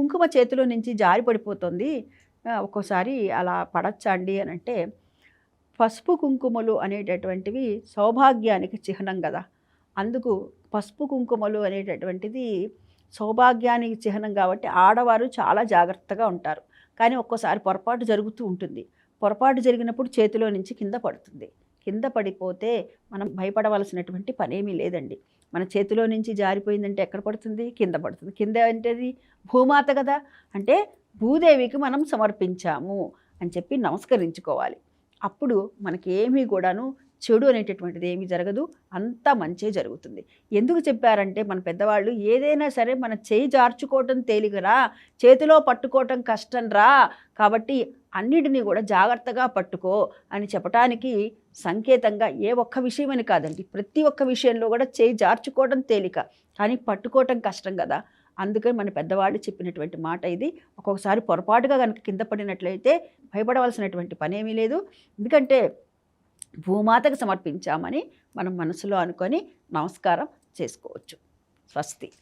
కుంకుమ చేతిలో నుంచి జారి పడిపోతుంది. ఒక్కోసారి అలా పడచ్చండి అని అంటే పసుపు కుంకుమలు అనేటటువంటివి సౌభాగ్యానికి చిహ్నం కదా. అందుకు పసుపు కుంకుమలు అనేటటువంటిది సౌభాగ్యానికి చిహ్నం కాబట్టి ఆడవారు చాలా జాగ్రత్తగా ఉంటారు. కానీ ఒక్కోసారి పొరపాటు జరుగుతూ ఉంటుంది. పొరపాటు జరిగినప్పుడు చేతిలో నుంచి కింద పడుతుంది. కింద పడిపోతే మనం భయపడవలసినటువంటి పనేమీ లేదండి. మన చేతిలో నుంచి జారిపోయిందంటే ఎక్కడ పడుతుంది? కింద పడుతుంది. కింద అంటేది భూమాత కదా! అంటే భూదేవికి మనం సమర్పించాము అని చెప్పి నమస్కరించుకోవాలి. అప్పుడు మనకి ఏమీ కూడాను చెడు అనేటటువంటిది ఏమీ జరగదు. అంతా మంచే జరుగుతుంది. ఎందుకు చెప్పారంటే మన పెద్దవాళ్ళు ఏదైనా సరే మన చేయి జార్చుకోవటం తేలికరా చేతిలో పట్టుకోవటం కష్టం రా కాబట్టి అన్నిటినీ కూడా జాగ్రత్తగా పట్టుకో అని చెప్పటానికి సంకేతంగా ఏ ఒక్క విషయమని కాదండి. ప్రతి ఒక్క విషయంలో కూడా చేయి జార్చుకోవడం తేలిక. కానీ పట్టుకోవటం కష్టం కదా. అందుకని మన పెద్దవాళ్ళు చెప్పినటువంటి మాట ఇది. ఒక్కొక్కసారి పొరపాటుగా కనుక కింద పడినట్లయితే భయపడవలసినటువంటి పనేమీ లేదు. ఎందుకంటే భూమాతకు సమర్పించామని మనం మనసులో అనుకొని నమస్కారం చేసుకోవచ్చు. స్వస్తి.